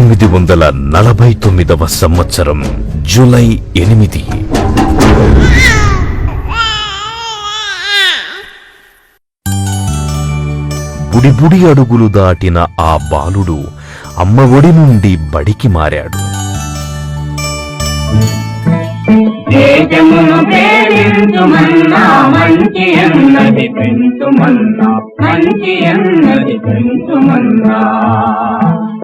పంతొమ్మిది వందల నలభై తొమ్మిదవ సంవత్సరం జూలై ఎనిమిది. బుడిబుడి అడుగులు దాటిన ఆ బాలుడు అమ్మ ఒడి నుండి బడికి మారాడు. దేశమును ప్రేమించుమన్నా మంచి అన్నది పెంచుమన్నా మంచి అన్నది పెంచుమన్నా.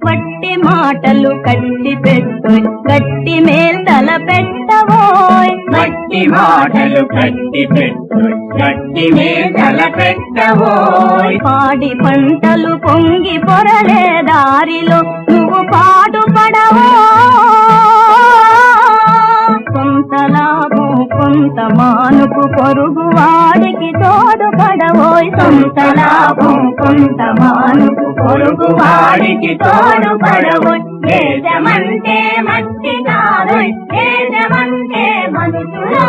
వట్టి మాటలు కట్టి పెట్టు గట్టి మేల్తల పెట్టవోయ్ గట్టి మాటలు కట్టి పెట్టు గట్టి మేకల పెట్టబోయ్. పాడి పంటలు పొంగి పొరలే దారిలో నువ్వు పాటుపడవో. కొంత లాభం కొంత మానుకు పొరుగు వాడికి తోడుపడవోయ్ సొంత లాభం కొంత మానుకు పొరుగు వాడికి తోడుపడవోయ్ దేశమంటే మట్టి కాదోయ్ దేశమంటే మనుషులో.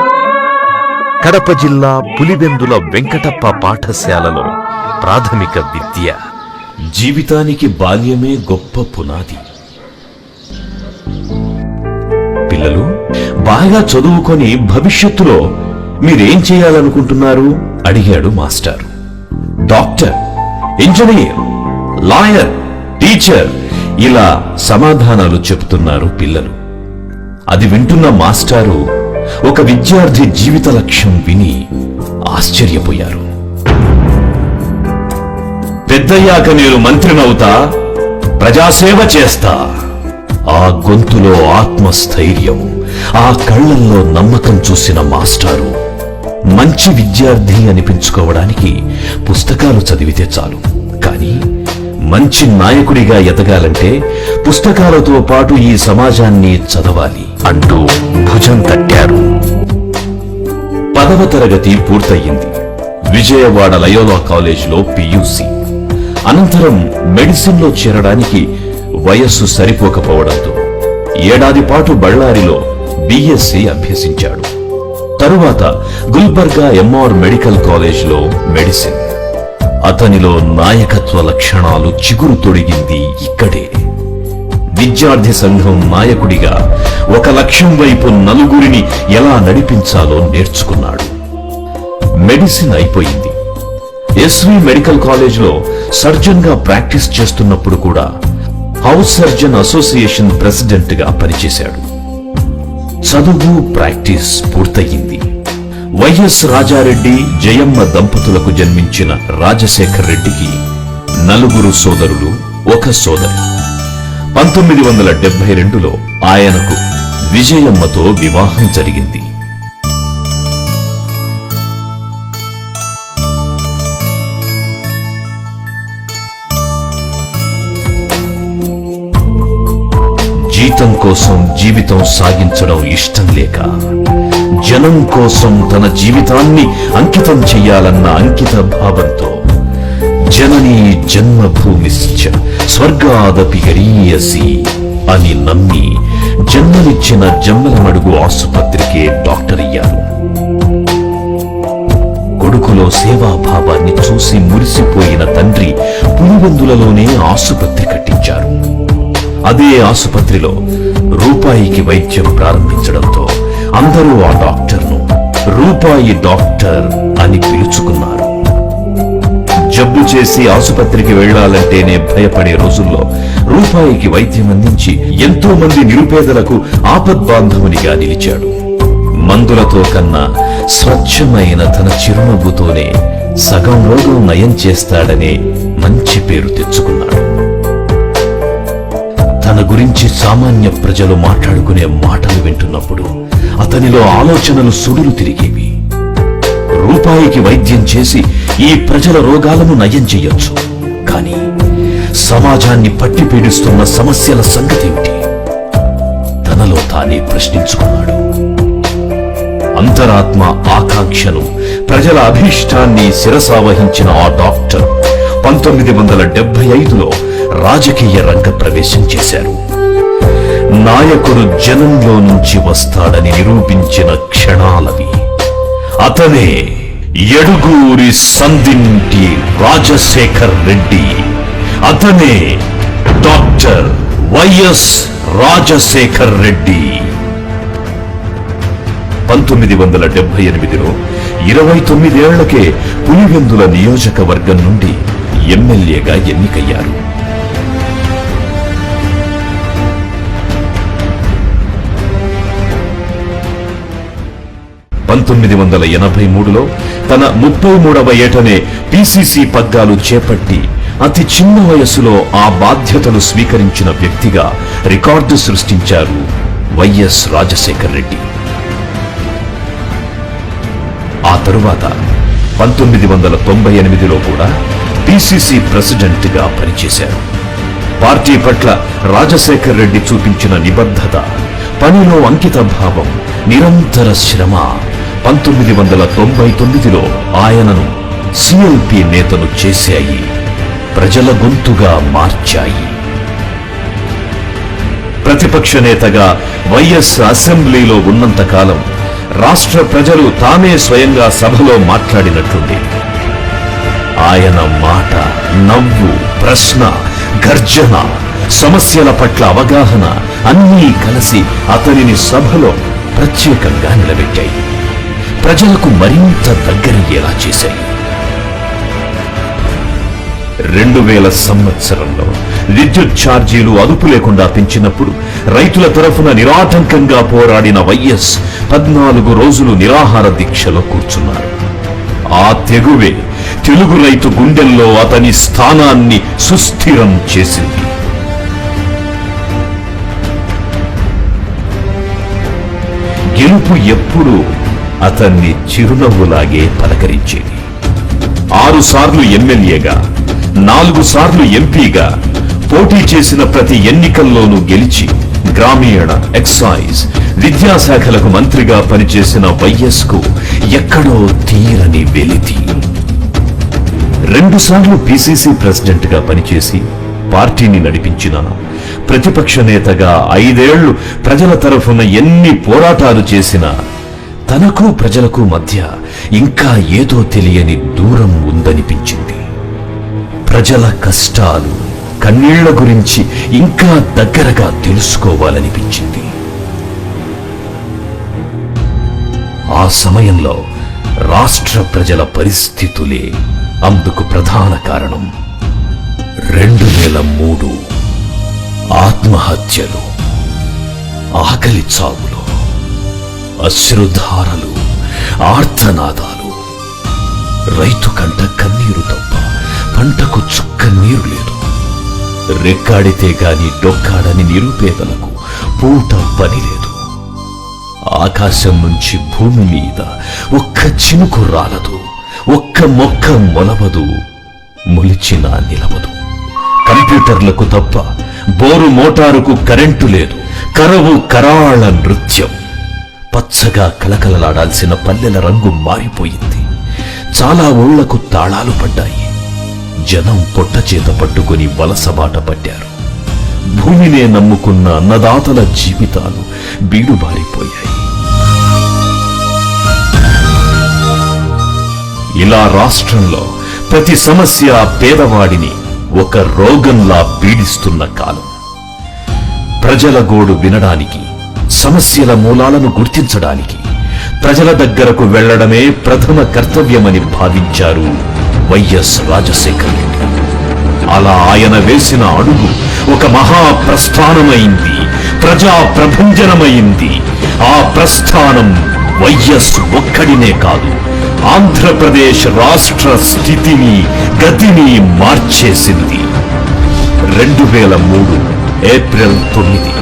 కడప జిల్లా పులివెందుల వెంకటప్ప పాఠశాలలో ప్రాథమిక విద్య. జీవితానికి బాల్యమే గొప్ప పునాది. పిల్లలు బాగా చదువుకొని భవిష్యత్తులో మీరేం చేయాలనుకుంటున్నారు? అడిగాడు master. Doctor engineer lawyer teacher ఇలా సమాధానాలు చెబుతున్నారు పిల్లలు. అది వింటున్న మాస్టారు ఒక విద్యార్థి జీవిత లక్ష్యం విని ఆశ్చర్యపోయారు. పెద్దయ్యాక నేను మంత్రినవుతా ప్రజాసేవ చేస్తా. ఆ గొంతులో ఆత్మస్థైర్యం ఆ కళ్ళల్లో నమ్మకం చూసిన మాస్టారు మంచి విద్యార్థి అనిపించుకోవడానికి పుస్తకాలు చదివితే చాలు. కానీ మంచి నాయకుడిగా ఎదగాలంటే పుస్తకాలతో పాటు ఈ సమాజాన్ని చదవాలి అంటూ భుజం తట్టారు. పదవ తరగతి పూర్తయింది. విజయవాడ లయోలా కాలేజీలో పియూసి అనంతరం మెడిసిన్లో చేరడానికి వయస్సు సరిపోకపోవడంతో ఏడాది పాటు బళ్ళారిలో బిఎస్సి అభ్యసించాడు. తరువాత గుల్బర్గా ఎంఆర్ మెడికల్ కాలేజ్లో మెడిసిన్. అతనిలో నాయకత్వ లక్షణాలు చిగురు తొడిగింది ఇక్కడే. విద్యార్థి సంఘం నాయకుడిగా ఒక లక్ష్యం వైపు నలుగురిని ఎలా నడిపించాలో నేర్చుకున్నాడు. మెడిసిన్ అయిపోయింది. ఎస్వి మెడికల్ కాలేజ్లో సర్జన్గా ప్రాక్టీస్ చేస్తున్నప్పుడు కూడా హౌస్ సర్జన్ అసోసియేషన్ ప్రెసిడెంట్గా పనిచేశాడు. చదువు ప్రాక్టీస్ పూర్తయింది. వైఎస్ రాజారెడ్డి జయమ్మ దంపతులకు జన్మించిన రాజశేఖర్ రెడ్డికి నలుగురు సోదరులు ఒక సోదరి. పంతొమ్మిది వందల డెబ్బై రెండులో ఆయనకు విజయమ్మతో వివాహం జరిగింది. జీతం కోసం జీవితం సాగించడం ఇష్టం లేక జనం కోసం తన జీవితాన్ని అంకితం చెయ్యాలన్న అంకిత భావంతో జననీ జన్మభూమిశ్చ స్వర్గాదపి గరీయసి అని నమ్మి జన్మనిచ్చిన జమ్మలమడుగు ఆసుపత్రికే డాక్టర్ అయ్యారు. కొడుకులో సేవాభావాన్ని చూసి మురిసిపోయిన తండ్రి పులివెందులలోనే ఆసుపత్రి కట్టించారు. అదే ఆసుపత్రిలో రూపాయికి వైద్యం ప్రారంభించడంతో అందరూ ఆ డాక్టర్ను రూపాయి డాక్టర్ అని పిలుచుకున్నారు. జబ్బు చేసి ఆసుపత్రికి వెళ్ళాలంటేనే భయపడే రోజుల్లో రూపాయికి వైద్యం అందించి ఎంతో మంది నిరుపేదలకు ఆపద్బాంధవునిగా నిలిచాడు. మందులతో కన్నా స్వచ్ఛమైన తన చిరునవ్వుతోనే సగం రోగం నయం చేస్తాడనే మంచి పేరు తెచ్చుకున్నాడు. తన గురించి సామాన్య ప్రజలు మాట్లాడుకునే మాటలు వింటున్నప్పుడు అతనిలో ఆలోచనలు సుడులు తిరిగేవి. రూపాయికి వైద్యం చేసి ఈ ప్రజల రోగాలను నయం చెయ్యొచ్చు కానీ సమాజాన్ని పట్టి పీడిస్తున్న సమస్యల సంగతేమిటి తనలో తానే ప్రశ్నించుకున్నాడు. అంతరాత్మ ఆకాంక్షను ప్రజల అభీష్టాన్ని శిరసావహించిన ఆ డాక్టర్ పంతొమ్మిది వందల డెబ్బై ఐదులో రాజకీయ రంగ ప్రవేశం చేశారు. నాయకుడు జనంలో నుంచి వస్తాడని నిరూపించిన క్షణాలవి. అతనే ఎడుగూరి సందింటి రాజశేఖర్ రెడ్డి. అతనే డాక్టర్ వైఎస్ రాజశేఖర్ రెడ్డి. పంతొమ్మిది వందల డెబ్బై ఎనిమిదిలో ఇరవై తొమ్మిదేళ్ళకే పులివెందుల నియోజకవర్గం నుండి ఎమ్మెల్యేగా ఎన్నికయ్యారు. పంతొమ్మిది వందల ఎనభై మూడులో తన ముప్పై మూడవ ఏటనే పిసిసి పగ్గాలు చేపట్టి అతి చిన్న వయసులో ఆ బాధ్యతలు స్వీకరించిన వ్యక్తిగా రికార్డు సృష్టించారు వైఎస్ రాజశేఖర్ రెడ్డి. ఆ తరువాత పంతొమ్మిది వందల తొంభై ఎనిమిదిలో కూడా పిసిసి ప్రెసిడెంట్గా పనిచేశారు. పార్టీ పట్ల రాజశేఖర్ రెడ్డి చూపించిన నిబద్ధత పనిలో అంకిత భావం నిరంతర శ్రమ పంతొమ్మిది వందల తొంభై తొమ్మిదిలో ఆయనను సిఎల్పి నేతను చేశాయి. ప్రజల గొంతుగా మార్చాయి. ప్రతిపక్ష నేతగా వైఎస్ అసెంబ్లీలో ఉన్నంతకాలం రాష్ట్ర ప్రజలు తామే స్వయంగా సభలో మాట్లాడినట్లుంది ఆయన మాట నవ్వు ప్రశ్న గర్జన సమస్యల పట్ల అవగాహన అన్నీ కలిసి అతనిని సభలో ప్రత్యేకంగా నిలబెట్టాయి. ప్రజలకు మరింత దగ్గరయ్యేలా చేశాయి. రెండు వేల సంవత్సరంలో విద్యుత్ ఛార్జీలు అదుపు లేకుండా పెంచినప్పుడు రైతుల తరఫున నిరాటంకంగా పోరాడిన వైఎస్ పద్నాలుగు రోజులు నిరాహార దీక్షలో కూర్చున్నారు. ఆ తెగువే తెలుగు రైతు గుండెల్లో అతని స్థానాన్ని సుస్థిరం చేసింది. గెలుపు ఎప్పుడూ అతన్ని చిరునవ్వులాగే పలకరించేది. ఆరుసార్లు ఎమ్మెల్యేగా నాలుగు సార్లు ఎంపీగా పోటీ చేసిన ప్రతి ఎన్నికల్లోనూ గెలిచి గ్రామీణ ఎక్సైజ్ విద్యాశాఖలకు మంత్రిగా పనిచేసిన వైఎస్కు ఎక్కడో తీరని వెలితి. రెండుసార్లు పిసిసి ప్రెసిడెంట్గా పనిచేసి పార్టీని నడిపించిన ప్రతిపక్ష నేతగా ఐదేళ్ళు ప్రజల తరఫున ఎన్ని పోరాటాలు చేసినా తనకు ప్రజలకు మధ్య ఇంకా ఏదో తెలియని దూరం ఉందనిపించింది. ప్రజల కష్టాలు కన్నీళ్ళ గురించి ఇంకా దగ్గరగా తెలుసుకోవాలనిపించింది. ఆ సమయంలో రాష్ట్ర ప్రజల పరిస్థితులే అందుకు ప్రధాన కారణం. రెండు వేల మూడు ఆత్మహత్యలు ఆకలి చావులు. అశ్రుధారలు ఆర్తనాదాలు. రైతు కంట కన్నీరు తప్ప పంటకు చుక్క నీరు లేదు. రెక్కాడితే గాని డొక్కాడని నిరుపేదలకు పూట పని లేదు. ఆకాశం నుంచి భూమి మీద ఒక్క చినుకు రాలదు ఒక్క మొక్క మొలవదు మొలిచినా నిలవదు. కంప్యూటర్లకు తప్ప బోరు మోటారుకు కరెంటు లేదు కరవు కరాళ నృత్యం. పచ్చగా కలకలలాడాల్సిన పల్లెల రంగు మారిపోయింది. చాలా ఊళ్ళకు తాళాలు పడ్డాయి. జనం పొట్ట చేత పట్టుకుని వలసబాట పట్టారు. భూమినే నమ్ముకున్న అన్నదాతల జీవితాలు బీడుబారిపోయాయి ఇలా రాష్ట్రంలో ప్రతి సమస్య పేదవాడిని ఒక రోగంలా పీడిస్తున్న కాలం. ప్రజల గోడు వినడానికి సమస్యల మూలాలను గుర్తించడానికి ప్రజల దగ్గరకు వెళ్ళడమే ప్రథమ కర్తవ్యమని భావించారు వైఎస్ రాజశేఖర్ రెడ్డి. అలా ఆయన వేసిన అడుగు ఒక మహా ప్రస్థానమైంది ప్రజా ప్రభంజనమైంది ఆ ప్రస్థానం వైఎస్ ఒక్కడినే కాదు ఆంధ్రప్రదేశ్ రాష్ట్ర స్థితిని గతిని మార్చేసింది. రెండు వేల మూడు ఏప్రిల్ తొమ్మిది.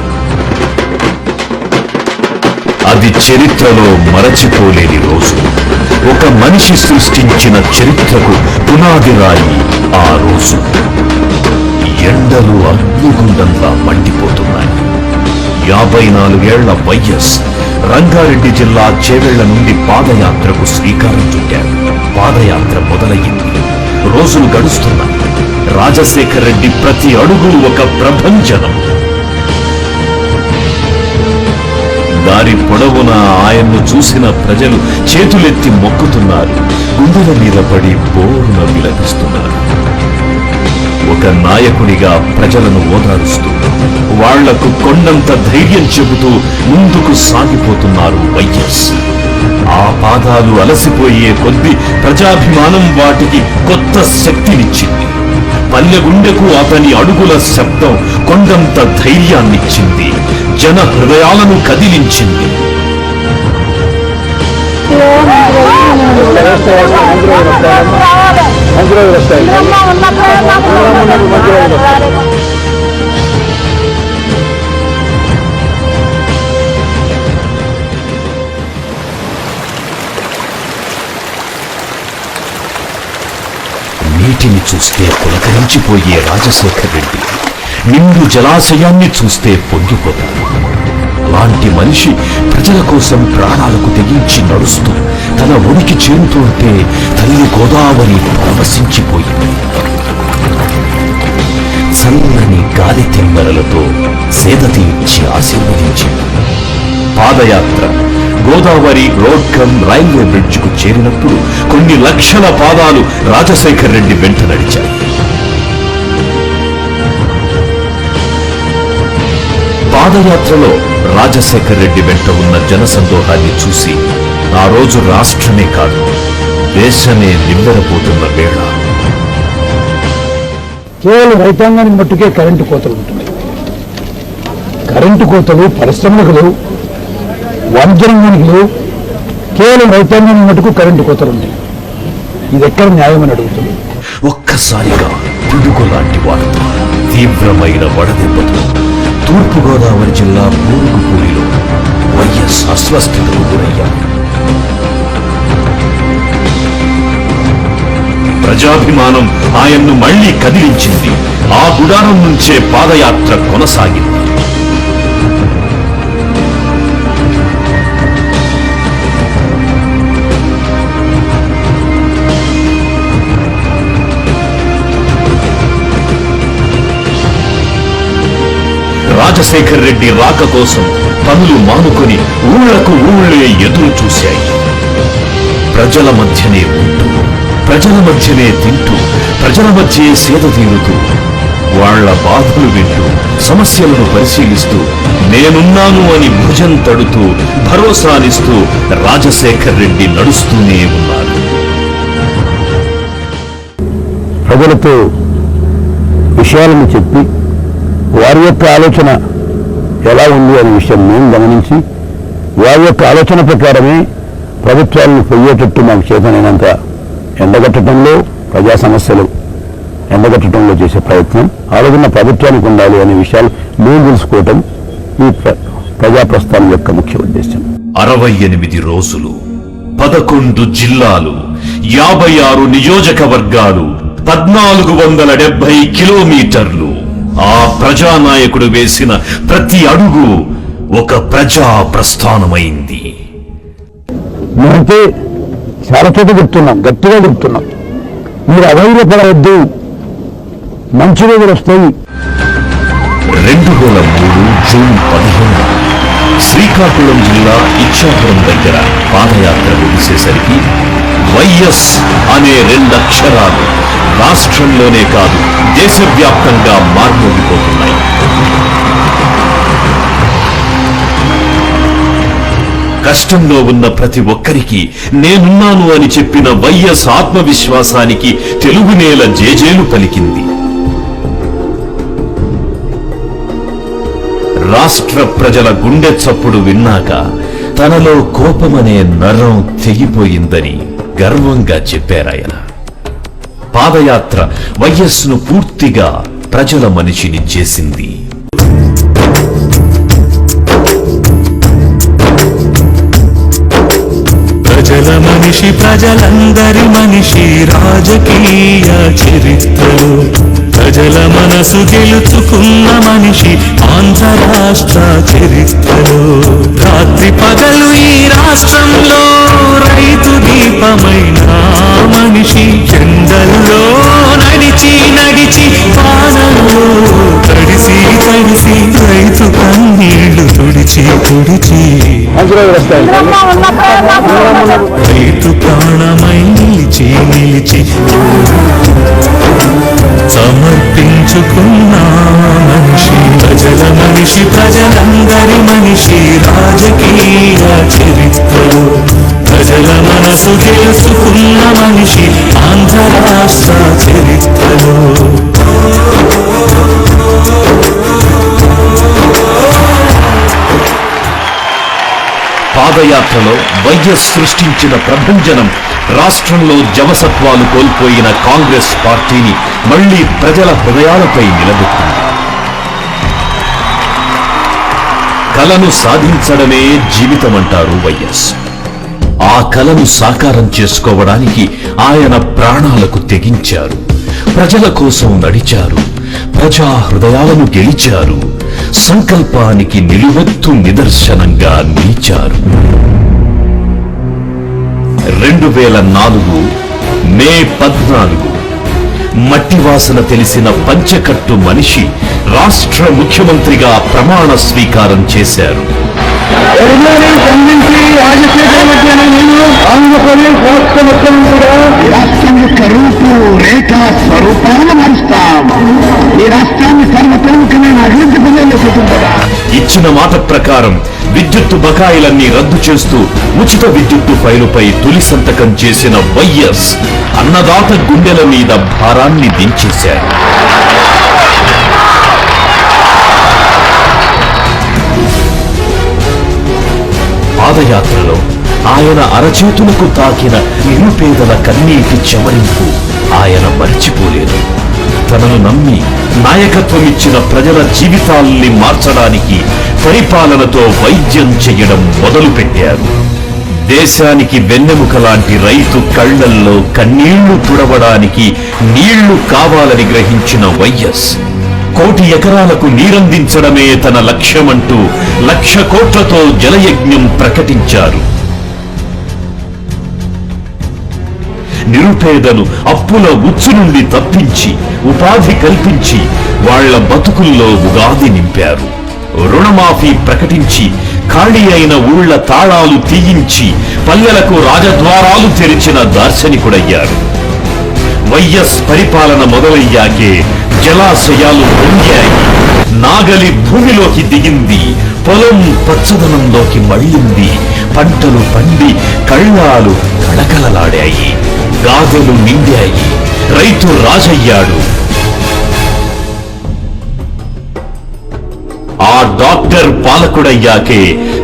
అది చరిత్రలో మరచిపోలేని రోజు. ఒక మనిషి సృష్టించిన చరిత్రకు పునాది రాయి ఆ రోజు. ఎండలు అగ్నిగుండంలా మండిపోతున్నాయి. యాభై నాలుగేళ్ళ వైఎస్ రంగారెడ్డి జిల్లా చేవెళ్ళ నుండి పాదయాత్రకు శ్రీకారం చుట్టారు. పాదయాత్ర మొదలయ్యింది. రోజులు గడుస్తున్నాయి. రాజశేఖర్ రెడ్డి ప్రతి అడుగు ఒక ప్రభంజనం. దారి పొడవున ఆయన్ను చూసిన ప్రజలు చేతులెత్తి మొక్కుతున్నారు. గుండెల మీద పడి బోరున విలపిస్తున్నారు. ఒక నాయకుడిగా ప్రజలను ఓదారుస్తూ వాళ్ళకు కొండంత ధైర్యం చెబుతూ ముందుకు సాగిపోతున్నారు వైఎస్. ఆ పాదాలు అలసిపోయే కొద్దీ ప్రజాభిమానం వాటికి కొత్త శక్తినిచ్చింది. పల్లె గుండెకు అతని అడుగుల శబ్దం కొండంత ధైర్యాన్నిచ్చింది. జన హృదయాలను కదిలించింది. నీటిని చూస్తే పులకరించిపోయే రాజశేఖర్ రెడ్డి నిండు జలాశయాన్ని చూస్తే పొంగిపోతారు. అలాంటి మనిషి ప్రజల కోసం ప్రాణాలకు తెగించి నడుస్తూ తన ఉనికి చేరుతుంటే తల్లి గోదావరి పరవశించిపోయింది. సన్నని గాలి తిమ్మరలతో సేద తీర్చి ఆశీర్వదించింది. పాదయాత్ర గోదావరి రోడ్ రైల్వే బ్రిడ్జ్కు చేరినప్పుడు కొన్ని లక్షల పాదాలు రాజశేఖర్ రెడ్డి వెంట నడిచాయి. పాదయాత్రలో రాజశేఖర్ రెడ్డి వెంట ఉన్న జనసందోహాన్ని చూసి ఆ రోజు రాష్ట్రమే కాదు దేశమే నివ్వెరపోతున్న వేళ. కేవలం రైతాంగానికి మట్టుకే కరెంటు కోతలు ఉంటున్నాయి. కరెంటు కోతలు పరిశ్రమలకు లేవు వాణిజ్యరంగానికి లేవు కేవలం రైతాంగానికి మటుకు కరెంటు కోతలు ఉన్నాయి. ఇది ఎక్కడ న్యాయమని అడుగుతుంది ఒక్కసారిగా పిడుగు లాంటి వార్త తీవ్రమైన వడదెబ్బతో తూర్పుగోదావరి జిల్లా పూరుగుపూడిలో వైఎస్ అస్వస్థతకు గురయ్యారు. ప్రజాభిమానం ఆయన్ను మళ్ళీ కదిలించింది. ఆ గుడారం నుంచే పాదయాత్ర కొనసాగింది. రాజశేఖర్ రెడ్డి రాక కోసం పనులు మానుకొని ఊళ్ళకు ఊళ్ళే ఎదురు చూశాయి. ప్రజల మధ్యనే ఉంటూ ప్రజల మధ్యనే తింటూ ప్రజల మధ్యే సేద తీరుతూ వాళ్ళ బాధలు వింటూ సమస్యలను పరిశీలిస్తూ నేనున్నాను అని భుజం తడుతూ భరోసానిస్తూ రాజశేఖర్ రెడ్డి నడుస్తూనే ఉన్నారు. ప్రజలతో విషయాలను చెప్పి వారి యొక్క ఆలోచన ఎలా ఉంది అనే విషయం మేము గమనించి వారి యొక్క ఆలోచన ప్రకారమే ప్రభుత్వాలను పొయ్యేటట్టు మాకు చేతనైనంత ఎండగట్టడంలో ప్రజా సమస్యలు ఎండగట్టడంలో చేసే ప్రయత్నం ఆలోచన ప్రభుత్వానికి ఉండాలి అనే విషయాలు మేము తెలుసుకోవటం ఈ ప్రజా ప్రస్థానం యొక్క ముఖ్య ఉద్దేశం అరవై ఎనిమిది రోజులు పదకొండు జిల్లాలు యాభై ఆరు నియోజకవర్గాలు పద్నాలుగు వందల డెబ్బై కిలోమీటర్లు ఆ ప్రజానాయకుడు వేసిన ప్రతి అడుగు ఒక ప్రజా ప్రస్థానమైంది మేమైతే చాలా చోట చెప్తున్నాం గట్టిగా చెప్తున్నాం. మీరు అధైర్యపడవద్దు మంచి రోజులు వస్తాయి. రెండు వేల మూడు జూన్ పదిహేను శ్రీకాకుళం జిల్లా ఇచ్చాపురం దగ్గర పాదయాత్ర ముగిసేసరికి వైఎస్ అనే రెండక్షరాలు రాష్ట్రంలోనే కాదు దేశవ్యాప్తంగా మార్మోగిపోతున్నాయి. కష్టంలో ఉన్న ప్రతి ఒక్కరికి నేనున్నాను అని చెప్పిన వైఎస్ ఆత్మవిశ్వాసానికి తెలుగు నేల జేజేలు పలికింది. రాష్ట్ర ప్రజల గుండె చప్పుడు విన్నాక తనలో కోపమనే నరం తెగిపోయిందని గర్వంగా చెప్పారాయన. పాదయాత్ర వైఎస్ను పూర్తిగా ప్రజల మనిషిని చేసింది. ప్రజల మనిషి ప్రజలందరి మనిషి రాజకీయ చరిత్రలో. ప్రజల మనసు గెలుచుకున్న మనిషి ఆంధ్ర రాష్ట్ర చరిత్రలో. రాత్రి పగలు ఈ రాష్ట్రంలో రైతు దీపమైన మనిషి ఎండల్లో నడిచి నడిచి పానంలో తడిసి తడిసి రైతు కన్నీళ్ళు తుడిచి తుడిచి. రైతు ప్రాణమై నిలిచి నిలిచి సమర్పించుకున్నా మనిషి. ప్రజల మనిషి ప్రజలందరి మనిషి రాజకీయ చరిత్రలో ప్రజల మనసు తెలుసుకున్న మనిషి. ఆంధ్ర రాష్ట్ర చరిత్రలో. పాదయాత్రలో వైఎస్ సృష్టించిన ప్రభంజనం రాష్ట్రంలో జవసత్వాలు కోల్పోయిన కాంగ్రెస్ పార్టీని మళ్ళీ ప్రజల హృదయాలపై నిలబెట్టింది. కలను సాధించడమే జీవితమంటారు వైఎస్. ఆ కలను సాకారం చేసుకోవడానికి ఆయన ప్రాణాలకు తెగించారు. ప్రజల కోసం నడిచారు. ప్రజా హృదయాలను గెలిచారు. సంకల్పానికి నిలువెత్తు నిదర్శనంగా నిలిచారు రెండు వేల నాలుగు మే పద్నాలుగు. మట్టి వాసన తెలిసిన పంచకట్టు మనిషి రాష్ట్ర ముఖ్యమంత్రిగా ప్రమాణ స్వీకారం చేశారు. స్వరూపాలను మారుస్తాం. ఈ రాష్ట్రాన్ని సర్వతోముఖమైన ఇచ్చిన మాట ప్రకారం విద్యుత్తు బకాయిలన్నీ రద్దు చేస్తూ ఉచిత విద్యుత్తు ఫైలుపై తొలి సంతకం చేసిన వైఎస్ అన్నదాత గుండెల మీద భారాన్ని దించేశారు. పాదయాత్రలో ఆయన అరచేతులకు తాకిన నిరుపేదల కన్నీటి చెమరింపు ఆయన మర్చిపోలేదు. తనను నమ్మి నాయకత్వం ఇచ్చిన ప్రజల జీవితాల్ని మార్చడానికి పరిపాలనతో వైద్యం చెయ్యడం మొదలుపెట్టారు. దేశానికి వెన్నెముక లాంటి రైతు కళ్ళల్లో కన్నీళ్ళు తుడవడానికి నీళ్ళు కావాలని గ్రహించిన వైఎస్ కోటి ఎకరాలకు నీరందించడమే తన లక్ష్యమంటూ లక్ష కోట్లతో జలయజ్ఞం ప్రకటించారు. నిరుపేదను అప్పుల ఉచ్చు నుండి తప్పించి ఉపాధి కల్పించి వాళ్ళ బతుకుల్లో ఉగాది నింపారు. రుణమాఫీ ప్రకటించి ఖాళీ అయిన ఊళ్ళ తాళాలు తీయించి పల్లెలకు రాజద్వారాలు తెరిచిన దార్శనికుడయ్యారు. వైఎస్ పరిపాలన మొదలయ్యాకే జలాశయాలు పొంగాయి. నాగలి భూమిలోకి దిగింది పొలం పచ్చదనంలోకి మళ్ళింది పంటలు పండి కళ్ళాలు కళకళలాడాయి. గాజులు నిండాయి రైతు రాజయ్యాడు. ఆ డాక్టర్ పాలకుడయ్యాకే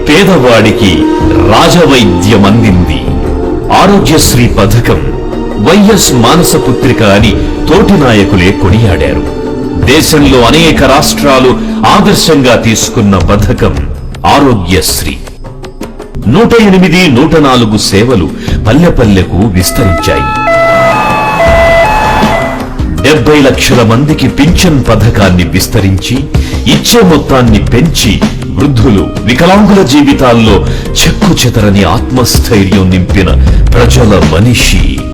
పేదవాడికి రాజవైద్యం అందింది ఆరోగ్యశ్రీ పథకం వైఎస్ మానస పుత్రిక అని తోటి నాయకులే కొనియాడారు. దేశంలో అనేక రాష్ట్రాలు ఆదర్శంగా తీసుకున్న పథకం ఆరోగ్యశ్రీ. నూట ఎనిమిది నూట నాలుగు సేవలు పల్లెపల్లెకు విస్తరించాయి. డెబ్బై లక్షల మందికి పింఛన్ పథకాన్ని విస్తరించి ఇచ్చే మొత్తాన్ని పెంచి వృద్ధులు వికలాంగుల జీవితాల్లో చెక్కు చెదరని ఆత్మస్థైర్యం నింపిన ప్రజల మనిషి.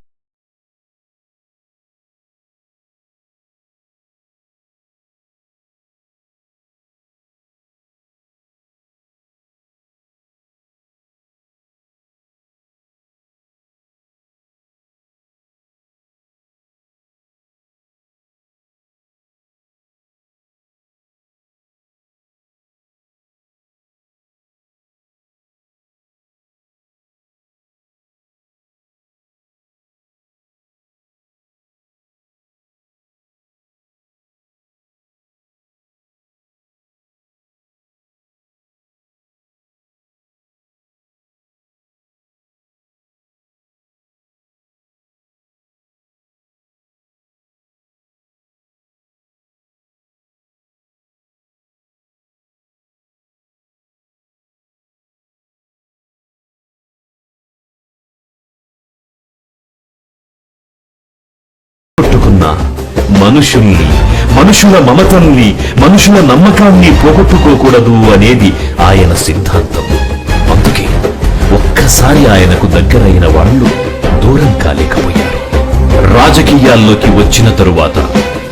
మనుషుల్ని మనుషుల మమతల్ని మనుషుల నమ్మకాన్ని పోగొట్టుకోకూడదు అనేది ఆయన సిద్ధాంతం. అందుకే ఒక్కసారి ఆయనకు దగ్గరైన వాళ్ళు దూరం కాలేకపోయారు. రాజకీయాల్లోకి వచ్చిన తరువాత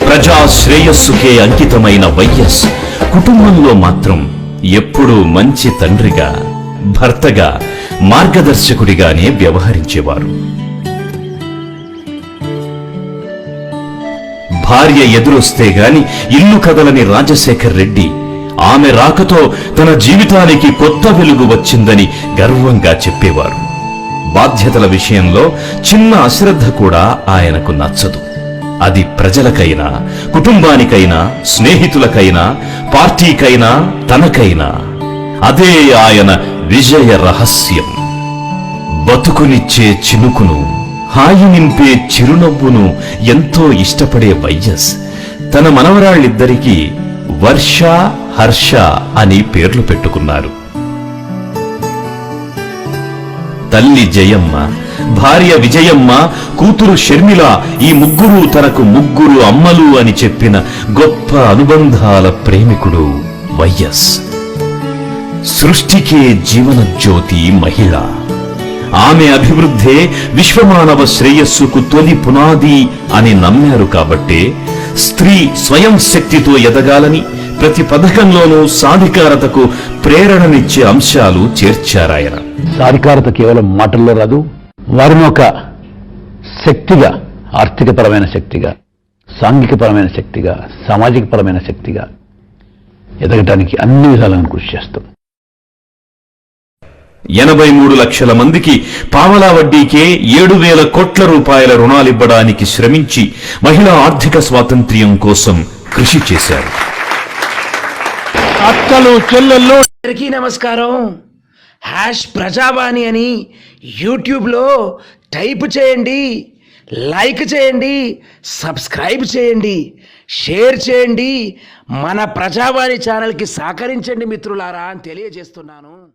ప్రజా శ్రేయస్సుకే అంకితమైన వైఎస్ కుటుంబంలో మాత్రం ఎప్పుడూ మంచి తండ్రిగా భర్తగా మార్గదర్శకుడిగానే వ్యవహరించేవారు. భార్య ఎదురొస్తే గాని ఇల్లు కదలని రాజశేఖర్ రెడ్డి. ఆమె రాకతో తన జీవితానికి కొత్త వెలుగు వచ్చిందని గర్వంగా చెప్పేవారు. బాధ్యతల విషయంలో చిన్న అశ్రద్ధ కూడా ఆయనకు నచ్చదు. అది ప్రజలకైనా కుటుంబానికైనా స్నేహితులకైనా పార్టీకైనా తనకైనా. అదే ఆయన విజయ రహస్యం. బతుకునిచ్చే చినుకును హాయి నింపే చిరునవ్వును ఎంతో ఇష్టపడే వైఎస్ తన మనవరాళ్ళిద్దరికీ వర్ష హర్ష అని పేర్లు పెట్టుకున్నారు. తల్లి జయమ్మ భార్య విజయమ్మ కూతురు షర్మిల ఈ ముగ్గురు తనకు ముగ్గురు అమ్మలు అని చెప్పిన గొప్ప అనుబంధాల ప్రేమికుడు వైఎస్ సృష్టికే జీవన జ్యోతి మహిళ. ఆమె అభివృద్ధే విశ్వమానవ శ్రేయస్సుకు తొలి పునాది అని నమ్మారు కాబట్టే స్త్రీ స్వయం శక్తితో ఎదగాలని ప్రతి పథకంలోనూ సాధికారతకు ప్రేరణనిచ్చే అంశాలు చేర్చారాయన. సాధికారత కేవలం మాటల్లో రాదు వారిని ఒక శక్తిగా ఆర్థికపరమైన శక్తిగా సాంఘికపరమైన శక్తిగా సామాజికపరమైన శక్తిగా ఎదగటానికి అన్ని విధాలను కృషి చేస్తాం ఎనభై మూడు లక్షల మందికి పావలా వడ్డీకే ఏడు వేల కోట్ల రూపాయల రుణాలివ్వడానికి శ్రమించి మహిళా ఆర్థిక స్వాతంత్ర్యం కోసం కృషి చేశారు. అక్కలు చెల్లెళ్ళు. అందరికీ నమస్కారం. హ్యాష్ ప్రజావాణి అని యూట్యూబ్లో టైప్ చేయండి లైక్ చేయండి సబ్స్క్రైబ్ చేయండి షేర్ చేయండి. మన ప్రజావాణి ఛానల్కి సహకరించండి మిత్రులారా అని తెలియజేస్తున్నాను.